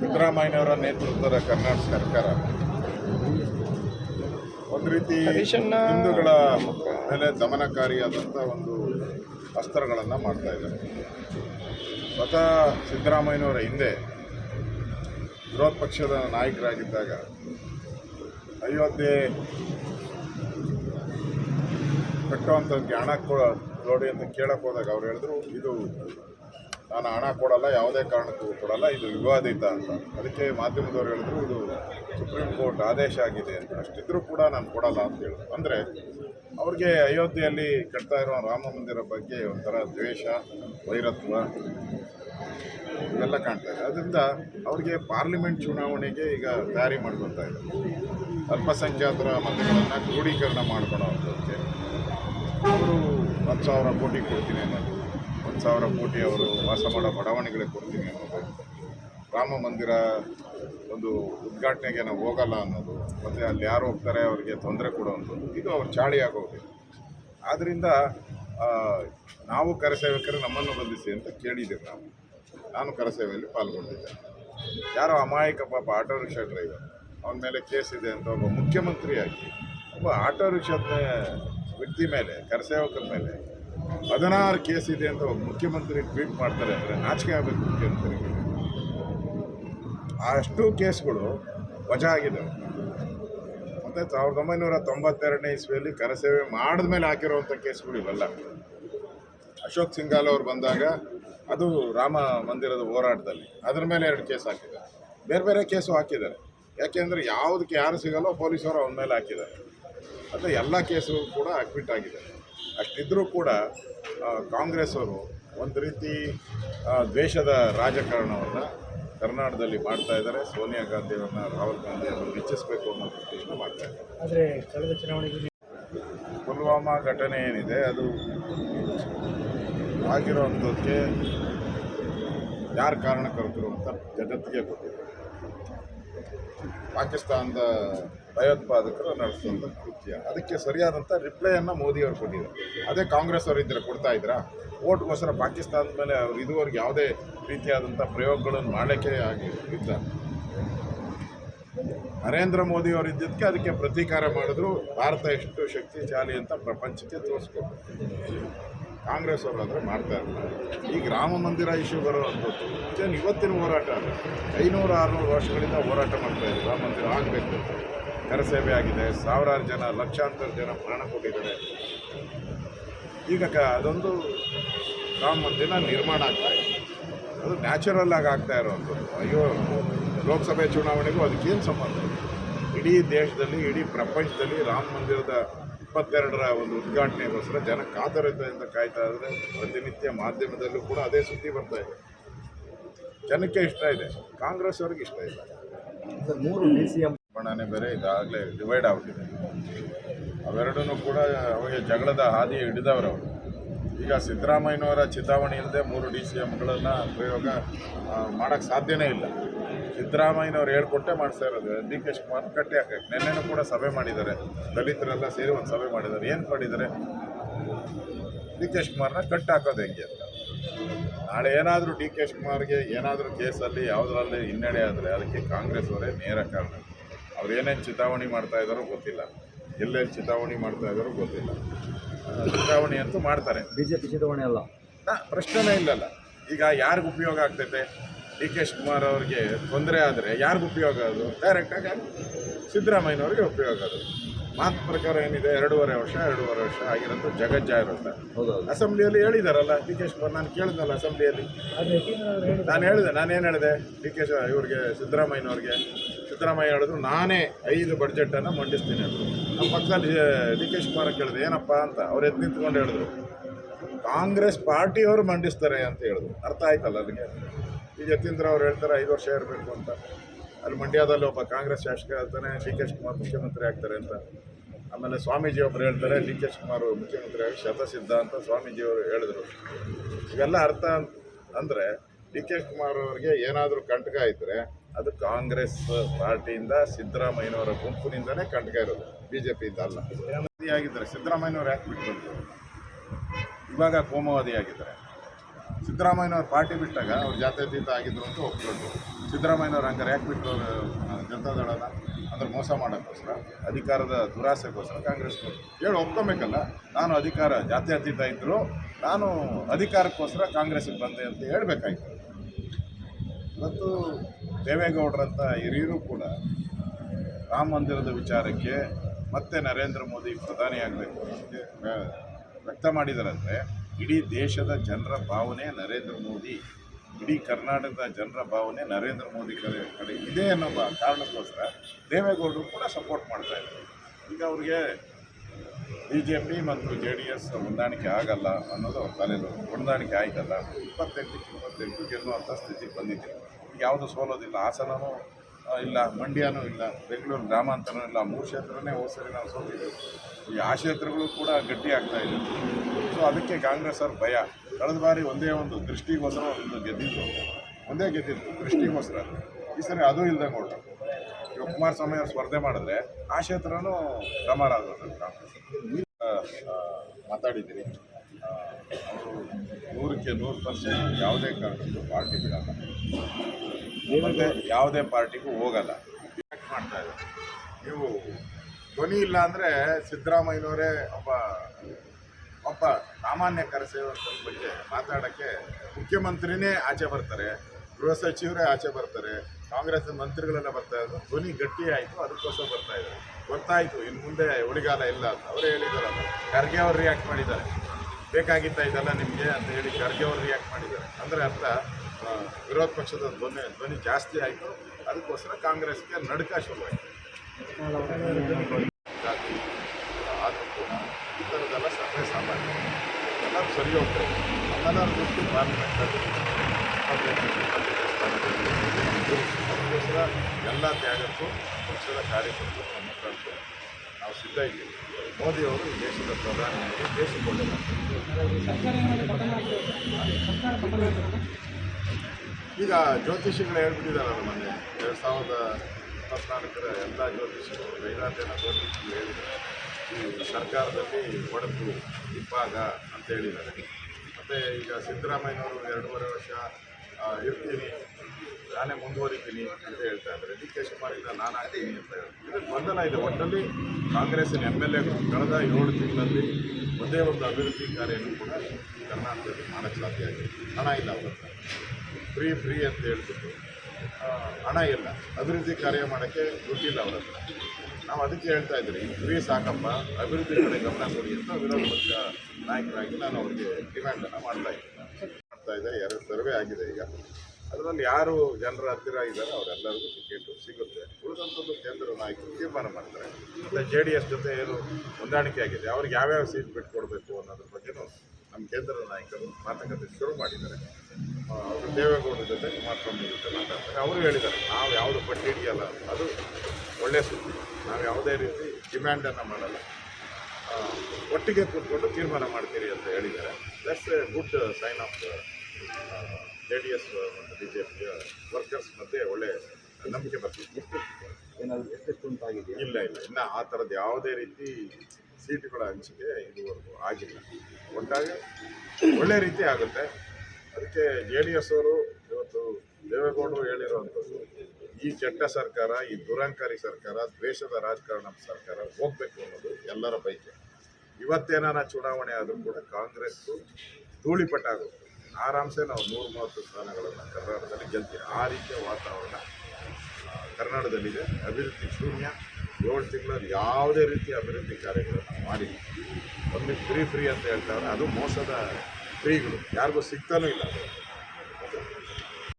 ಸಿದ್ದರಾಮಯ್ಯನವರ ನೇತೃತ್ವದ ಕರ್ನಾಟಕ ಸರ್ಕಾರ. ಒಂದು ರೀತಿ ಹಿಂದೂಗಳ ಮೇಲೆ ದಮನಕಾರಿಯಾದಂಥ ಒಂದು ಅಸ್ತ್ರಗಳನ್ನು ಮಾಡ್ತಾ ಇದ್ದಾರೆ. ಸ್ವತಃ ಸಿದ್ದರಾಮಯ್ಯನವರ ಹಿಂದೆ ವಿರೋಧ ಪಕ್ಷದ ನಾಯಕರಾಗಿದ್ದಾಗ ಅಯೋಧ್ಯೆ ಕಟ್ಟುವಂಥದ್ದಕ್ಕೆ ಹಣ ಕೊಡ ನೋಡಿ ಅಂತ ಕೇಳಕ್ಕೆ ಹೋದಾಗ ಅವ್ರು ಹೇಳಿದ್ರು ಇದು ನಾನು ಹಣ ಕೊಡಲ್ಲ, ಯಾವುದೇ ಕಾರಣಕ್ಕೂ ಕೊಡಲ್ಲ, ಇದು ವಿವಾದಿತ ಅಂತ. ಅದಕ್ಕೆ ಮಾಧ್ಯಮದವ್ರು ಹೇಳಿದ್ರು, ಇದು ಸುಪ್ರೀಂ ಕೋರ್ಟ್ ಆದೇಶ ಆಗಿದೆ ಅಂತ. ಅಷ್ಟಿದ್ರೂ ಕೂಡ ನಾನು ಕೊಡಲ್ಲ ಅಂತ ಹೇಳಿದ್ರು ಅಂದರೆ, ಅವ್ರಿಗೆ ಅಯೋಧ್ಯೆಯಲ್ಲಿ ಕಟ್ತಾ ಇರೋ ರಾಮ ಮಂದಿರ ಬಗ್ಗೆ ಒಂಥರ ದ್ವೇಷ, ವೈರತ್ವ ಇವೆಲ್ಲ ಕಾಣ್ತಾ ಇದೆ. ಅದರಿಂದ ಅವ್ರಿಗೆ ಪಾರ್ಲಿಮೆಂಟ್ ಚುನಾವಣೆಗೆ ಈಗ ತಯಾರಿ ಮಾಡ್ಕೊತಾ ಇದೆ. ಅಲ್ಪಸಂಖ್ಯಾತರ ಮತಗಳನ್ನು ಕ್ರೋಢೀಕರಣ ಅಂತ ಅವರು ಹತ್ತು ಸಾವಿರ ಕೋಟಿ ಕೊಡ್ತೀನಿ ಅನ್ನೋದು. ಒಂದು ಸಾವಿರ ಕೋಟಿ ಅವರು ವಾಸ ಮಾಡೋ ಬಡಾವಣೆಗಳಿಗೆ ಕೊಡ್ತೀನಿ ಅನ್ನೋದು. ರಾಮ ಮಂದಿರ ಒಂದು ಉದ್ಘಾಟನೆಗೆ ನಾವು ಹೋಗಲ್ಲ ಅನ್ನೋದು, ಮತ್ತು ಅಲ್ಲಿ ಯಾರು ಹೋಗ್ತಾರೆ ಅವರಿಗೆ ತೊಂದರೆ ಕೊಡುವಂಥದ್ದು ಇದು ಅವ್ರ ಚಾಳಿ ಆಗೋದು ಆದ್ದರಿಂದ ನಾವು ಕರಸೇವಕರು ನಮ್ಮನ್ನು ಬಂಧಿಸಿ ಅಂತ ಕೇಳಿದ್ದೀವಿ ನಾವು. ನಾನು ಕರಸೇವೆಯಲ್ಲಿ ಪಾಲ್ಗೊಂಡಿದ್ದೆ ಯಾರೋ ಅಮಾಯಕ ಪಾಪ ಆಟೋ ರಿಕ್ಷಾ ಡ್ರೈವರ್, ಅವನ ಮೇಲೆ ಕೇಸ್ ಇದೆ ಅಂತ ಒಬ್ಬ ಮುಖ್ಯಮಂತ್ರಿಯಾಗಿ, ಒಬ್ಬ ಆಟೋ ರಿಕ್ಷಾದ ವ್ಯಕ್ತಿ ಮೇಲೆ ಕರಸೇವಕರ ಮೇಲೆ ಹದಿನಾರು ಕೇಸ್ ಇದೆ ಅಂತ ಮುಖ್ಯಮಂತ್ರಿ ಟ್ವೀಟ್ ಮಾಡ್ತಾರೆ, ಅಂದರೆ ನಾಚಿಕೆ ಆಗಬೇಕು ಮುಖ್ಯಮಂತ್ರಿ ಅಷ್ಟು ಕೇಸ್ಗಳು ವಜಾ ಆಗಿದ್ದಾವೆ ಮತ್ತು ಸಾವಿರದ ಒಂಬೈನೂರ ತೊಂಬತ್ತೆರಡನೇ ಇಸ್ವಿಯಲ್ಲಿ ಕರಸೇವೆ ಮಾಡಿದ ಮೇಲೆ ಹಾಕಿರುವಂಥ ಕೇಸ್ಗಳು ಇವೆಲ್ಲ. ಅಶೋಕ್ ಸಿಂಗಾಲ್ ಅವರು ಬಂದಾಗ ಅದು ರಾಮ ಮಂದಿರದ ಹೋರಾಟದಲ್ಲಿ. ಅದ್ರ ಮೇಲೆ ಎರಡು ಕೇಸ್ ಹಾಕಿದ್ದಾರೆ. ಬೇರೆ ಬೇರೆ ಕೇಸು ಹಾಕಿದ್ದಾರೆ. ಯಾಕೆಂದರೆ ಯಾವುದಕ್ಕೆ ಯಾರು ಸಿಗಲ್ಲೋ ಪೊಲೀಸರು ಅವನ ಮೇಲೆ ಹಾಕಿದ್ದಾರೆ. ಅಂದರೆ ಎಲ್ಲ ಕೇಸು ಕೂಡ ಅಕ್ವಿಟ್ ಆಗಿದ್ದಾರೆ ಅಷ್ಟಿದ್ರೂ ಕೂಡ ಕಾಂಗ್ರೆಸ್ ಅವರು ಒಂದು ರೀತಿ ದ್ವೇಷದ ರಾಜಕಾರಣವನ್ನು ಕರ್ನಾಟಕದಲ್ಲಿ ಮಾಡ್ತಾ ಇದ್ದಾರೆ. ಸೋನಿಯಾ ಗಾಂಧಿಯವರನ್ನ ರಾಹುಲ್ ಗಾಂಧಿ ಅವರನ್ನು ಹೆಚ್ಚಿಸಬೇಕು ಅನ್ನೋ ದೃಷ್ಟಿಯಿಂದ ಮಾಡ್ತಾ ಇದ್ದಾರೆ. ಆದರೆ ಕಳೆದ ಚುನಾವಣೆಯಲ್ಲಿ ಪುಲ್ವಾಮಾ ಘಟನೆ ಏನಿದೆ ಅದು ಆಗಿರೋಂಥದ್ದಕ್ಕೆ ಯಾರು ಕಾರಣಕರ್ತರು ಅಂತ ಜಗತ್ತಿಗೆ ಗೊತ್ತಿದೆ ಪಾಕಿಸ್ತಾನದ ಭಯೋತ್ಪಾದಕರು ನಡೆಸುವಂಥ ಕೃತ್ಯ. ಅದಕ್ಕೆ ಸರಿಯಾದಂಥ ರಿಪ್ಲೈಯನ್ನು ಮೋದಿಯವರು ಕೊಟ್ಟಿದ್ದಾರೆ ಅದೇ ಕಾಂಗ್ರೆಸ್ ಅವರು ಇದ್ದರೆ ಕೊಡ್ತಾ ಇದ್ರಾ? ಓಟ್ಗೋಸ್ಕರ ಪಾಕಿಸ್ತಾನದ ಮೇಲೆ ಅವರು ಇದುವರೆಗೆ ಯಾವುದೇ ರೀತಿಯಾದಂಥ ಪ್ರಯೋಗಗಳನ್ನು ಮಾಡಲಿಕ್ಕೆ ಆಗಿ ಇದ್ದ ನರೇಂದ್ರ ಮೋದಿ ಅವರು ಇದ್ದದಕ್ಕೆ ಅದಕ್ಕೆ ಪ್ರತೀಕಾರ ಮಾಡಿದ್ರು, ಭಾರತ ಎಷ್ಟು ಶಕ್ತಿಶಾಲಿ ಅಂತ ಪ್ರಪಂಚಕ್ಕೆ ತೋರಿಸ್ಕೊಟ್ಟು ಕಾಂಗ್ರೆಸ್ ಅವರಾದರೆ ಮಾಡ್ತಾ ಇರಲಿಲ್ಲ ಈಗ ರಾಮ ಮಂದಿರ ಇಶ್ಯೂ ಬರುವಂಥದ್ದು ಏನು ಇವತ್ತಿನ ಹೋರಾಟ ಐನೂರು ಆರುನೂರು ವರ್ಷಗಳಿಂದ ಹೋರಾಟ ಮಾಡ್ತಾ ಇದ್ದೀವಿ ರಾಮ ಮಂದಿರ ಆಗಬೇಕು ಕರಸೇವೆ ಆಗಿದೆ. ಸಾವಿರಾರು ಜನ, ಲಕ್ಷಾಂತರ ಜನ ಪ್ರಾಣ ಕೊಟ್ಟಿದ್ದಾರೆ. ಈಗ ಕ, ಅದೊಂದು ರಾಮ ಮಂದಿರ ನಿರ್ಮಾಣ ಆಗ್ತಾ ಇದೆ. ಅದು ನ್ಯಾಚುರಲ್ ಆಗಿ ಆಗ್ತಾ ಇರೋವಂಥದ್ದು. ಅಯ್ಯೋ, ಲೋಕಸಭೆ ಚುನಾವಣೆಗೂ ಅದಕ್ಕೇನು ಸಂಬಂಧ? ಇಡೀ ದೇಶದಲ್ಲಿ, ಇಡೀ ಪ್ರಪಂಚದಲ್ಲಿ ರಾಮ ಮಂದಿರದ ಇಪ್ಪತ್ತೆರಡರ ಒಂದು ಉದ್ಘಾಟನೆಗೋಸ್ಕರ ಜನ ಕಾತರತೆಯಿಂದ ಕಾಯ್ತಾ ಇದ್ದಾರೆ. ಪ್ರತಿನಿತ್ಯ ಮಾಧ್ಯಮದಲ್ಲೂ ಕೂಡ ಅದೇ ಸುದ್ದಿ ಬರ್ತಾ ಇದೆ. ಜನಕ್ಕೆ ಇಷ್ಟ ಇದೆ. ಕಾಂಗ್ರೆಸ್ ಅವ್ರಿಗೆ ಇಷ್ಟ ಇಲ್ಲ. ಮೂರು ಡಿ ಸಿ ಎಂ ಬಣನೆ ಬೇರೆ ಇದಾಗಲೇ ಡಿವೈಡ್ ಆಗ್ಬಿಟ್ಟಿದೆ. ಅವೆರಡೂ ಕೂಡ ಅವರಿಗೆ ಜಗಳದ ಹಾದಿ ಹಿಡಿದವರು ಅವರು. ಈಗ ಸಿದ್ದರಾಮಯ್ಯನವರ ಚಿತಾವಣೆ ಇಲ್ಲದೆ ಮೂರು ಡಿ ಸಿ ಎಮ್ಗಳನ್ನು ಪ್ರಯೋಗ ಮಾಡೋಕ್ಕೆ ಸಾಧ್ಯನೇ ಇಲ್ಲ. ಸಿದ್ದರಾಮಯ್ಯನವ್ರು ಹೇಳ್ಕೊಟ್ಟೆ ಮಾಡಿಸ್ತಾ ಇರೋದು. ಡಿ ಕೆ ಶಿವಕುಮಾರ್ ಕಟ್ಟಿ ಹಾಕಕ್ಕೆ ನಿನ್ನೆನೂ ಕೂಡ ಸಭೆ ಮಾಡಿದ್ದಾರೆ. ದಲಿತರೆಲ್ಲ ಸೇರಿ ಒಂದು ಸಭೆ ಮಾಡಿದ್ದಾರೆ. ಏನು ಮಾಡಿದ್ದಾರೆ? ಡಿ ಕೆ ಶಿವಕುಮಾರ್ನ ಕಟ್ಟಿ ಹಾಕೋದು ಹೆಂಗೆ ಅಂತ. ನಾಳೆ ಏನಾದರೂ ಡಿ ಕೆ ಶಿವಕುಮಾರ್ಗೆ ಏನಾದರೂ ಕೇಸಲ್ಲಿ ಯಾವುದರಲ್ಲಿ ಹಿನ್ನಡೆ ಆದರೆ ಅದಕ್ಕೆ ಕಾಂಗ್ರೆಸ್ ಅವರೇ ನೇರ ಕಾರಣ. ಅವ್ರು ಏನೇನು ಚಿತಾವಣೆ ಮಾಡ್ತಾ ಇದ್ದಾರೋ ಗೊತ್ತಿಲ್ಲ. ಎಲ್ಲೆಲ್ಲಿ ಚಿತಾವಣೆ ಮಾಡ್ತಾ ಇದ್ದಾರೋ ಗೊತ್ತಿಲ್ಲ. ಆ, ಚಿತಾವಣೆ ಅಂತೂ ಮಾಡ್ತಾರೆ. ಬಿಜೆಪಿ ಜೆ ಪಿ ಚುನಾವಣೆ ಅಲ್ಲ. ಪ್ರಶ್ನೆನೇ ಇಲ್ಲಲ್ಲ. ಈಗ ಯಾರಿಗೂ ಉಪಯೋಗ ಆಗ್ತೈತೆ? ಡಿ ಕೆ ಶಿವಕುಮಾರ್ ಅವ್ರಿಗೆ ತೊಂದರೆ ಆದರೆ ಯಾರಿಗೂ ಉಪಯೋಗ ಅದು? ಡೈರೆಕ್ಟಾಗಿ ಸಿದ್ದರಾಮಯ್ಯನವ್ರಿಗೆ ಉಪಯೋಗ ಅದು. ಮಾತು ಪ್ರಕಾರ ಏನಿದೆ? ಎರಡೂವರೆ ವರ್ಷ ಎರಡೂವರೆ ವರ್ಷ ಆಗಿರೋದು ಜಗಜ್ಜಾಗಿರುತ್ತೆ ಹೌದೌದು. ಅಸೆಂಬ್ಲಿಯಲ್ಲಿ ಹೇಳಿದಾರಲ್ಲ ಡಿ ಕೆ ಶಿವಕುಮಾರ್. ನಾನು ಕೇಳಿದ್ನಲ್ಲ ಅಸೆಂಬ್ಲಿಯಲ್ಲಿ. ನಾನು ಹೇಳಿದೆ ನಾನು ನಾನೇನು ಹೇಳಿದೆ? ಡಿ ಕೆ ಶಿವ ಇವ್ರಿಗೆ ಸಿದ್ದರಾಮಯ್ಯನವ್ರಿಗೆ. ಸಿದ್ದರಾಮಯ್ಯ ಹೇಳಿದ್ರು, ನಾನೇ ಐದು ಬಡ್ಜೆಟನ್ನು ಮಂಡಿಸ್ತೀನಿ ನಮ್ಮ ಪಕ್ಕದಲ್ಲಿ ಡಿ ಕೆ ಶಿವಕುಮಾರ್ ಕೇಳಿದ್ರು, ಏನಪ್ಪ ಅಂತ ಅವ್ರು ಎದ್ದು ನಿಂತ್ಕೊಂಡು ಹೇಳಿದ್ರು. ಕಾಂಗ್ರೆಸ್ ಪಾರ್ಟಿಯವರು ಮಂಡಿಸ್ತಾರೆ ಅಂತ ಹೇಳಿದ್ರು. ಅರ್ಥ ಆಯ್ತಲ್ಲ ಅಲ್ಲಿಗೆ ಈಗ ಯತೀಂದ್ರ ಅವ್ರು ಹೇಳ್ತಾರೆ, ಐದು ವರ್ಷ ಇರಬೇಕು ಅಂತ. ಅಲ್ಲಿ ಮಂಡ್ಯದಲ್ಲಿ ಒಬ್ಬ ಕಾಂಗ್ರೆಸ್ ಶಾಸಕ ಹೇಳ್ತಾನೆ ಡಿ ಕೆ ಶಿವಕುಮಾರ್ ಮುಖ್ಯಮಂತ್ರಿ ಆಗ್ತಾರೆ ಅಂತ. ಆಮೇಲೆ ಸ್ವಾಮೀಜಿ ಒಬ್ಬರು ಹೇಳ್ತಾರೆ ಡಿ ಕೆ ಶಿವಕುಮಾರ್ ಮುಖ್ಯಮಂತ್ರಿ ಆಗಿ ಶತಸಿದ್ಧ ಅಂತ ಸ್ವಾಮೀಜಿಯವರು ಹೇಳಿದರು. ಇವೆಲ್ಲ ಅರ್ಥ ಅಂದರೆ ಡಿ ಕೆ ಶಿವಕುಮಾರ್ ಅವರಿಗೆ ಏನಾದರೂ ಕಂಟಕ ಇದ್ದರೆ ಅದು ಕಾಂಗ್ರೆಸ್ ಪಾರ್ಟಿಯಿಂದ ಸಿದ್ದರಾಮಯ್ಯನವರ ಗುಂಪಿನಿಂದಲೇ ಕಂಟಕ ಇರೋದು. ಬಿ ಜೆ ಪಿಯಿಂದ ಅಲ್ಲ. ಆಗಿದ್ದಾರೆ ಸಿದ್ದರಾಮಯ್ಯನವ್ರು ಯಾಕೆ ಬಿಟ್ಟು ಇವಾಗ ಕೋಮವಾದಿಯಾಗಿದ್ದಾರೆ. ಸಿದ್ದರಾಮಯ್ಯನವ್ರ ಪಾರ್ಟಿ ಬಿಟ್ಟಾಗ ಅವ್ರು ಜಾತ್ಯತೀತ ಆಗಿದ್ರು ಅಂತ ಒಪ್ಕೊಂಡ್ರು ಸಿದ್ದರಾಮಯ್ಯನವ್ರು ಹಂಗಾರೆ ಯಾಕೆ ಬಿಟ್ಟು ಜನತಾದಳನ ಅಂದ್ರೆ ಮೋಸ ಮಾಡೋಕ್ಕೋಸ್ಕರ, ಅಧಿಕಾರದ ದುರಾಸೆಗೋಸ್ಕರ ಕಾಂಗ್ರೆಸ್ ಹೇಳಿ, ಒಪ್ಕೊಬೇಕಲ್ಲ. ನಾನು ಅಧಿಕಾರ, ಜಾತ್ಯತೀತ ಇದ್ದರು ನಾನು ಅಧಿಕಾರಕ್ಕೋಸ್ಕರ ಕಾಂಗ್ರೆಸ್ಗೆ ಬಂದೆ ಅಂತ ಹೇಳಬೇಕಾಯ್ತು. ಮತ್ತು ದೇವೇಗೌಡರಂಥ ಹಿರಿಯರು ಕೂಡ ರಾಮ ಮಂದಿರದ ವಿಚಾರಕ್ಕೆ ಮತ್ತೆ ನರೇಂದ್ರ ಮೋದಿ ಪ್ರಧಾನಿಯಾಗಬೇಕು ವ್ಯಕ್ತ ಮಾಡಿದಾರಂದರೆ, ಇಡೀ ದೇಶದ ಜನರ ಭಾವನೆ ನರೇಂದ್ರ ಮೋದಿ, ಇಡೀ ಕರ್ನಾಟಕದ ಜನರ ಭಾವನೆ ನರೇಂದ್ರ ಮೋದಿ ಕಡೆ ಕಡೆ ಇದೆ ಅನ್ನೋ ಕಾರಣಕ್ಕೋಸ್ಕರ ದೇವೇಗೌಡರು ಕೂಡ ಸಪೋರ್ಟ್ ಮಾಡ್ತಾ ಇದ್ದಾರೆ ಈಗ ಅವ್ರಿಗೆ ಬಿ ಜೆ ಪಿ ಮತ್ತು ಜೆ ಡಿ ಎಸ್ ಹೊಂದಾಣಿಕೆ ಆಗಲ್ಲ ಅನ್ನೋದು ಅವ್ರ ತಲೆಯಲ್ಲಿ ಹೊಂದಾಣಿಕೆ ಆಯ್ತಲ್ಲ, ಇಪ್ಪತ್ತೆಂಟಕ್ಕೆ ಇಪ್ಪತ್ತೆಂಟು ಗೆಲ್ಲುವಂಥ ಸ್ಥಿತಿಗೆ ಬಂದಿದೆ ಈಗ ಯಾವುದು ಸೋಲೋದಿಲ್ಲ. ಹಾಸನವೂ ಇಲ್ಲ, ಮಂಡ್ಯನೂ ಇಲ್ಲ, ಬೆಂಗಳೂರು ಗ್ರಾಮಾಂತರನೂ ಇಲ್ಲ ಮೂರು ಕ್ಷೇತ್ರನೇ ಹೋದ ಸರಿ ನಾವು ಸೋತಿದ್ದೀವಿ ಈ ಆ ಕ್ಷೇತ್ರಗಳು ಕೂಡ ಗಟ್ಟಿ ಆಗ್ತಾ ಇದೆ. ಸೊ ಅದಕ್ಕೆ ಕಾಂಗ್ರೆಸ್ ಅವ್ರ ಭಯ. ಕಳೆದ ಬಾರಿ ಒಂದೇ ಒಂದು ದೃಷ್ಟಿಗೋಸ್ಕರ ಒಂದು ಒಂದೇ ಗೆದ್ದಿದ್ದು, ದೃಷ್ಟಿಗೋಸ್ಕರ. ಈ ಸರಿ ಅದು ಇಲ್ಲದೆ ಕೊಟ್ಟರು ಇವಾಗ ಕುಮಾರಸ್ವಾಮಿ ಅವ್ರು ಸ್ಪರ್ಧೆ ಮಾಡಿದ್ರೆ ಆ ಕ್ಷೇತ್ರನೂ ಡಮಾರಾದ್ರು ಕಾಂಗ್ರೆಸ್ ಮಾತಾಡಿದ್ದೀನಿ ಅವರು ನೂರಕ್ಕೆ ನೂರು ಪರ್ಸೆಂಟ್ ಯಾವುದೇ ಕಾರಣಕ್ಕೂ ಪಾರ್ಟಿ ಬಿಡಲ್ಲ. ಮತ್ತೆ ಯಾವುದೇ ಪಾರ್ಟಿಗೂ ಹೋಗಲ್ಲ. ರಿಯಾಕ್ಟ್ ಮಾಡ್ತಾ ಇದ್ದಾರೆ. ನೀವು ಧ್ವನಿ ಇಲ್ಲ ಅಂದರೆ ಸಿದ್ದರಾಮಯ್ಯನವರೇ ಒಬ್ಬ ಒಬ್ಬ ಸಾಮಾನ್ಯ ಕರಸೇವಕರ ಬಗ್ಗೆ ಮಾತಾಡೋಕ್ಕೆ ಮುಖ್ಯಮಂತ್ರಿನೇ ಆಚೆ ಬರ್ತಾರೆ ಗೃಹ ಸಚಿವರೇ ಆಚೆ ಬರ್ತಾರೆ ಕಾಂಗ್ರೆಸ್ ಮಂತ್ರಿಗಳೆಲ್ಲ ಬರ್ತಾ ಇದ್ರು ಧ್ವನಿ ಗಟ್ಟಿ ಆಯಿತು ಅದಕ್ಕೋಸ್ಕರ ಬರ್ತಾ ಇದ್ದಾರೆ. ಗೊತ್ತಾಯಿತು ಇನ್ನು ಮುಂದೆ ಉಳಿಗಾಲ ಇಲ್ಲ ಅಂತ. ಅವರೇ ಹೇಳಿದಾರಲ್ಲ ಖರ್ಗೆ ಅವರು ರಿಯಾಕ್ಟ್ ಮಾಡಿದ್ದಾರೆ. ಬೇಕಾಗಿತ್ತ ಇದೆಲ್ಲ ನಿಮಗೆ ಅಂತ ಹೇಳಿ ಖರ್ಗೆ ಅವರು ರಿಯಾಕ್ಟ್ ಮಾಡಿದ್ದಾರೆ. ಅಂದರೆ ಅರ್ಥ ವಿರೋಧ ಪಕ್ಷದ ಧ್ವನಿ ಧ್ವನಿ ಜಾಸ್ತಿ ಆಯಿತು. ಅದಕ್ಕೋಸ್ಕರ ಕಾಂಗ್ರೆಸ್ಗೆ ನಡುಕ ಶುರುವಾಯಿತು ಆದರೂ ಕೂಡ ಈ ಥರದ್ದೆಲ್ಲ ಸಭೆ ಸಾಮಾನ್ಯ ಸರಿ ಹೋಗ್ತಾರೆ. ಅದಕ್ಕೋಸ್ಕರ ಎಲ್ಲ ತ್ಯಾಗಕ್ಕೂ ಪಕ್ಷದ ಕಾರ್ಯಕರ್ತರು ನಮ್ಮ ನಾವು ಸಿದ್ಧ ಇದ್ದೀವಿ ಮೋದಿಯವರು ದೇಶದ ಪ್ರಧಾನಮಂತ್ರಿ ದೇಶಕ್ಕೆ ಈಗ ಜ್ಯೋತಿಷಿಗಳು ಹೇಳ್ಬಿಟ್ಟಿದ್ದಾರೆ ಮೊನ್ನೆ ಎರಡು ಸಾವಿರದ ಇಪ್ಪತ್ನಾಲ್ಕರ ಎಲ್ಲ ಜ್ಯೋತಿಷಿಗಳು ಐದಾರು ಜ್ಯೋತಿಷಿಗಳು ಹೇಳಿದ್ದಾರೆ. ಈ ಸರ್ಕಾರದಲ್ಲಿ ಒಡಕು ಇಬ್ಬಾಗ ಅಂತ ಹೇಳಿದ್ದಾರೆ. ಮತ್ತು ಈಗ ಸಿದ್ದರಾಮಯ್ಯನವರು ಎರಡೂವರೆ ವರ್ಷ ಇರ್ತೀನಿ. ನಾನೇ ಮುಂದುವರಿತೀನಿ ಅಂತ ಹೇಳ್ತಾ ಇದ್ದಾರೆ. ಡಿ ಕೆ ನಾನು ಆಗ್ತೀನಿ ಅಂತ ಹೇಳ್ತೀನಿ ಇದಕ್ಕೆ ಗೊಂದಲ ಇದೆ. ಒಟ್ಟಲ್ಲಿ ಕಾಂಗ್ರೆಸ್ಸಿನ ಎಂ ಎಲ್ ಎಗಳು ಕಳೆದ ಏಳು ತಿಂಗಳಲ್ಲಿ ಒಂದೇ ಒಂದು ಅಭಿವೃದ್ಧಿ ಕಾರ್ಯನೂ ಕೂಡ ಕರ್ನಾಟಕದಲ್ಲಿ ಮಾಡೋಕ್ಕೆ ಸಾಧ್ಯ ಆಗಿದೆ. ಹಣ ಇಲ್ಲ ಅವರು ಫ್ರೀ ಫ್ರೀ ಅಂತ ಹೇಳ್ಬಿಟ್ಟು. ಹಣ ಇಲ್ಲ. ಅಭಿವೃದ್ಧಿ ಕಾರ್ಯ ಮಾಡೋಕ್ಕೆ ದುಡ್ಡಿಲ್ಲ ಅವರ ಹತ್ರ. ನಾವು ಅದಕ್ಕೆ ಹೇಳ್ತಾ ಇದ್ದೀರಿ. ಫ್ರೀ ಸಾಕಪ್ಪ. ಅಭಿವೃದ್ಧಿ ಕಡೆ ಗಮನ ಕೊಡಿ ಅಂತ ವಿರೋಧ ಪಕ್ಷ ನಾಯಕರಾಗಿ ನಾನು ಅವ್ರಿಗೆ ಡಿಮ್ಯಾಂಡನ್ನು ಮಾಡ್ತಾ ಇದ್ದೀನಿ. ಮಾಡ್ತಾ ಇದೆ. ಎರಡು ಸರ್ವೆ ಆಗಿದೆ ಈಗ. ಅದರಲ್ಲಿ ಯಾರು ಜನರ ಹತ್ತಿರ ಇದ್ದಾರೆ ಅವರೆಲ್ಲರಿಗೂ ಟಿಕೆಟ್ ಸಿಗುತ್ತೆ. ಉಳಿದಂಥದ್ದು ಕೇಂದ್ರ ನಾಯಕರು ತೀರ್ಮಾನ ಮಾಡ್ತಾರೆ. ಮತ್ತು ಜೆ ಡಿ ಎಸ್ ಜೊತೆ ಏನು ಹೊಂದಾಣಿಕೆ ಆಗಿದೆ? ಅವ್ರಿಗೆ ಯಾವ್ಯಾವ ಸೀಟ್ ಬಿಟ್ಕೊಡ್ಬೇಕು ಅನ್ನೋದ್ರ ಬಗ್ಗೆನೂ ನಮ್ಮ ಕೇಂದ್ರ ನಾಯಕರು ಮಾತುಕತೆ ಶುರು ಮಾಡಿದ್ದಾರೆ. ಅವರು ದೇವೇಗೌಡರ ಜೊತೆ ಕುಮಾರಸ್ವಾಮಿ ಜೊತೆ ಮಾತಾಡ್ತಾರೆ. ಅವರು ಹೇಳಿದ್ದಾರೆ, ನಾವು ಯಾವುದು ಪಟ್ಟಿ ಹಿಡಿಯಲ್ಲ ಅದು ಒಳ್ಳೆಯ ಸುದ್ದಿ. ನಾವು ಯಾವುದೇ ರೀತಿ ಡಿಮ್ಯಾಂಡನ್ನು ಮಾಡಲ್ಲ. ಒಟ್ಟಿಗೆ ಕೂತ್ಕೊಂಡು ತೀರ್ಮಾನ ಮಾಡ್ತೀರಿ ಅಂತ ಹೇಳಿದ್ದಾರೆ. That's a good sign of J D S ಮತ್ತು ಬಿ ಜೆ ಪಿಯ ವರ್ಕರ್ಸ್ ಮಧ್ಯೆ ಒಳ್ಳೆ ನಂಬಿಕೆ ಬರ್ತಿದೆ ಏನಾದರೂ ಎಷ್ಟೆಷ್ಟು ಉಂಟಾಗಿದೆ ಇಲ್ಲ ಇಲ್ಲ. ಇನ್ನು ಆ ಥರದ್ದು ಯಾವುದೇ ರೀತಿ ಸೀಟುಗಳ ಹಂಚಿಕೆ ಇದುವರೆಗೂ ಆಗಿಲ್ಲ. ಒಟ್ಟಾಗಿ ಒಳ್ಳೆ ರೀತಿ ಆಗುತ್ತೆ. ಅದಕ್ಕೆ ಜೆ ಡಿ ಎಸ್ ಅವರು ಇವತ್ತು ದೇವೇಗೌಡರು ಹೇಳಿರುವಂಥದ್ದು ಈ ಕೆಟ್ಟ ಸರ್ಕಾರ ಈ ದುರಂಕಾರಿ ಸರ್ಕಾರ ದ್ವೇಷದ ರಾಜಕಾರಣ ಸರ್ಕಾರ ಹೋಗಬೇಕು ಅನ್ನೋದು ಎಲ್ಲರ ಬೈಕೆ ಇವತ್ತೇನಾರ ಚುನಾವಣೆ ಆದರೂ ಕೂಡ ಕಾಂಗ್ರೆಸ್ಸು ಧೂಳಿಪಟ ಆಗುತ್ತೆ ಆರಾಮ್ಸೆ ನಾವು ನೂರ ಮೂವತ್ತು ಸ್ಥಾನಗಳನ್ನು ಕರ್ನಾಟಕದಲ್ಲಿ ಗೆಲ್ತೀವಿ. ಆ ರೀತಿಯ ವಾತಾವರಣ ಕರ್ನಾಟಕದಲ್ಲಿದೆ. ಅಭಿವೃದ್ಧಿ ಶೂನ್ಯ. ಏಳು ತಿಂಗಳಲ್ಲಿ ಯಾವುದೇ ರೀತಿಯ ಅಭಿವೃದ್ಧಿ ಕಾರ್ಯಗಳನ್ನು ಮಾಡಿ ಒಮ್ಮೆ ಫ್ರೀ ಫ್ರೀ ಅಂತ ಹೇಳ್ತಾರೆ. ಅದು ಮೋಸದ ಫ್ರೀಗಳು ಯಾರಿಗೂ ಸಿಗ್ತಾನೂ ಇಲ್ಲ.